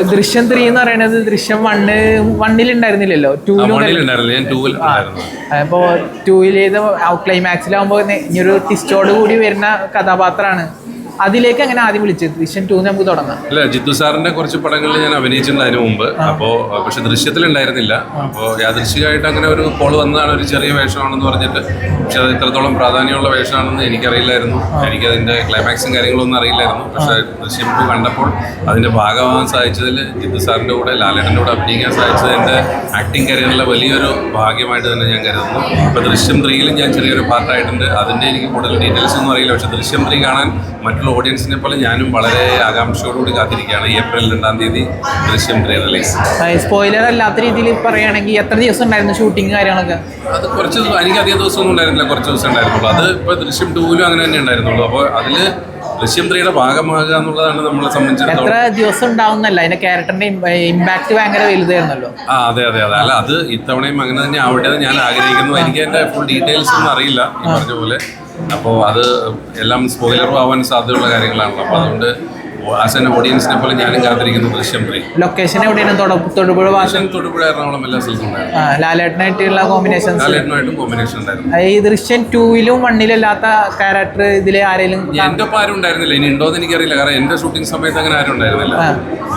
ദൃശ്യം ത്രീ എന്ന് പറയുന്നത് ദൃശ്യം വണ്ണ് വണ്ണിൽ ഉണ്ടായിരുന്നില്ലല്ലോ. ഉണ്ടായിരുന്നു. അപ്പോ ടൂയിലേത് ക്ലൈമാക്സിലാകുമ്പോ ഇനിയൊരു ടിസ്റ്റോട് കൂടി വരുന്ന കഥാപാത്രമാണ്. അതിലേക്ക് അങ്ങനെ ആദ്യം വിളിച്ചത്? ദൃശ്യം ടു നമുക്ക് തുടങ്ങാം. അല്ല ജിത്തു സാറിന്റെ കുറച്ച് പടങ്ങളിൽ ഞാൻ അഭിനയിച്ചിട്ടുണ്ട് അതിന് മുമ്പ്. അപ്പോ പക്ഷെ ദൃശ്യത്തിൽ ഉണ്ടായിരുന്നില്ല അപ്പോൾ യാദൃശികമായിട്ട് അങ്ങനെ ഒരു കോൾ വന്നതാണ് ഒരു ചെറിയ വേഷമാണെന്ന് പറഞ്ഞിട്ട്. പക്ഷെ അത് ഇത്രത്തോളം പ്രാധാന്യമുള്ള വേഷമാണെന്ന് എനിക്കറിയില്ലായിരുന്നു. എനിക്ക് അതിന്റെ ക്ലൈമാക്സും കാര്യങ്ങളൊന്നും അറിയില്ലായിരുന്നു. പക്ഷെ ദൃശ്യം ടു കണ്ടപ്പോൾ അതിന്റെ ഭാഗമാകാൻ സാധിച്ചതിൽ ജിത്തു സാറിന്റെ കൂടെ ലാലേട്ടന്റെ കൂടെ അഭിനയിക്കാൻ സാധിച്ചത് എന്റെ ആക്ടിങ് കരിയറിലെ വലിയൊരു ഭാഗ്യമായിട്ട് തന്നെ ഞാൻ കരുതുന്നു. ഇപ്പൊ ദൃശ്യം ത്രീയിലും ഞാൻ ചെറിയൊരു പാർട്ടായിട്ടുണ്ട് അതിന്റെ എനിക്ക് കൂടുതൽ ഡീറ്റെയിൽസ് ഒന്നും അറിയില്ല. പക്ഷെ ദൃശ്യം ത്രീ കാണാൻ മറ്റുള്ള ഓഡിയൻസിനെ പോലെ ഞാനും വളരെ ആകാംക്ഷയോടുകൂടി കാത്തിരിക്കുകയാണ്. ഏപ്രിൽ രണ്ടാം തീയതി ദൃശ്യം സ്പോയിലർ അല്ലാത്ത രീതിയിൽ പറയുകയാണെങ്കിൽ എത്ര ദിവസം ഉണ്ടായിരുന്നു ഷൂട്ടിങ് കാര്യങ്ങളൊക്കെ? അത് കുറച്ച് എനിക്ക് അധികം ദിവസമൊന്നും ഉണ്ടായിരുന്നില്ല. കുറച്ച് ദിവസം ഉണ്ടായിരുന്നുള്ളൂ. അത് ഇപ്പോൾ ദൃശ്യം ടൂവിലും അങ്ങനെ തന്നെ ഉണ്ടായിരുന്നുള്ളൂ. അപ്പോൾ അതിൽ ദൃശ്യം ത്രീയുടെ ഭാഗമാകുക എന്നുള്ളതാണ് നമ്മളെ എത്ര ദിവസം ഉണ്ടാവുന്നല്ല. അതിന്റെ ക്യാരക്ടറിന്റെ ഇമ്പാക്ട് ഭയങ്കര വലുതായിരുന്നല്ലോ. ആ അതെ അതെ അതെ. അല്ല അത് ഇത്തവണയും അങ്ങനെ തന്നെ ആവട്ടെ ഞാൻ ആഗ്രഹിക്കുന്നു. എനിക്ക് അതിന്റെ ഫുൾ ഡീറ്റെയിൽസ് ഒന്നും അറിയില്ല ഈ പറഞ്ഞ പോലെ. അപ്പോൾ അത് എല്ലാം സ്പോയിലറും ആവാൻ സാധ്യതയുള്ള കാര്യങ്ങളാണല്ലോ. അപ്പോൾ അതുകൊണ്ട് ആസ് എൻ ഓഡിയൻസിനെ പോലെ ഞാനും കാത്തിരിക്കുന്നു ദൃശ്യം ത്രീ. ലൊക്കേഷൻ എവിടെയാണ്? തൊട- തൊടുപുഴ ഭാഷ തൊടുപുഴ എറണാകുളം എല്ലാ സ്ഥലത്തും ലാലേട്ടനായിട്ടുള്ള കോമ്പിനേഷൻ ലാലേട്ടനായിട്ടും കോമ്പിനേഷൻ ഉണ്ടായിരുന്നു. ഈ ദൃശ്യം ടൂവിലും വണ്ണിലല്ലാത്ത ക്യാരക്ടർ ഇതിലെ ആരെങ്കിലും എന്റെ ഒപ്പം ആരും ഉണ്ടായിരുന്നില്ല. ഇനി ഉണ്ടോ എന്ന് എനിക്കറിയില്ല. കാരണം എന്റെ ഷൂട്ടിംഗ് സമയത്ത് അങ്ങനെ ആരും ഉണ്ടായിരുന്നില്ല.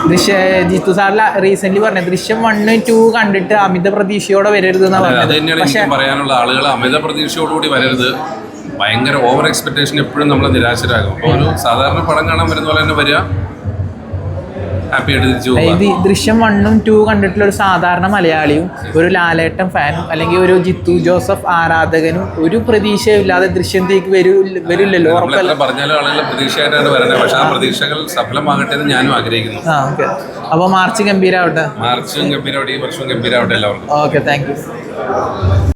ദൃശ്യ ജിത്തു സാറിൽ റീസെന്റ് പറഞ്ഞ ദൃശ്യം വണ്ണും ടൂ കണ്ടിട്ട് അമിത പ്രതീക്ഷയോടെ വരരുത് എന്നാണ് പറഞ്ഞത്. പക്ഷേ പറയാനുള്ള ആളുകൾ അമിത പ്രതീക്ഷയോടുകൂടി വരരുത്. ഭയങ്കര ഓവർ എക്സ്പെക്ടേഷൻ എപ്പോഴും നമ്മളെ നിരാശരാകും. അപ്പോൾ ഒരു സാധാരണ പടം കാണാൻ വരുന്ന പോലെ തന്നെ വരിക. ഇത് ദൃശ്യം വണ്ണും ടു കണ്ടിട്ടുള്ള ഒരു സാധാരണ മലയാളിയും ഒരു ലാലേട്ടൻ ഫാനും അല്ലെങ്കിൽ ഒരു ജിത്തു ജോസഫ് ആരാധകനും ഒരു പ്രതീക്ഷയില്ലാതെ ദൃശ്യത്തേക്ക് വരൂ വരില്ലല്ലോ സഫലമാകട്ടെ എന്ന് ഞാനും ആഗ്രഹിക്കുന്നു. അപ്പോൾ മാർച്ച് ഗംഭീരാവട്ടെ. മാർച്ചും ഈ വർഷവും ഗംഭീരമാവട്ടെ എല്ലാവർക്കും. Okay thank you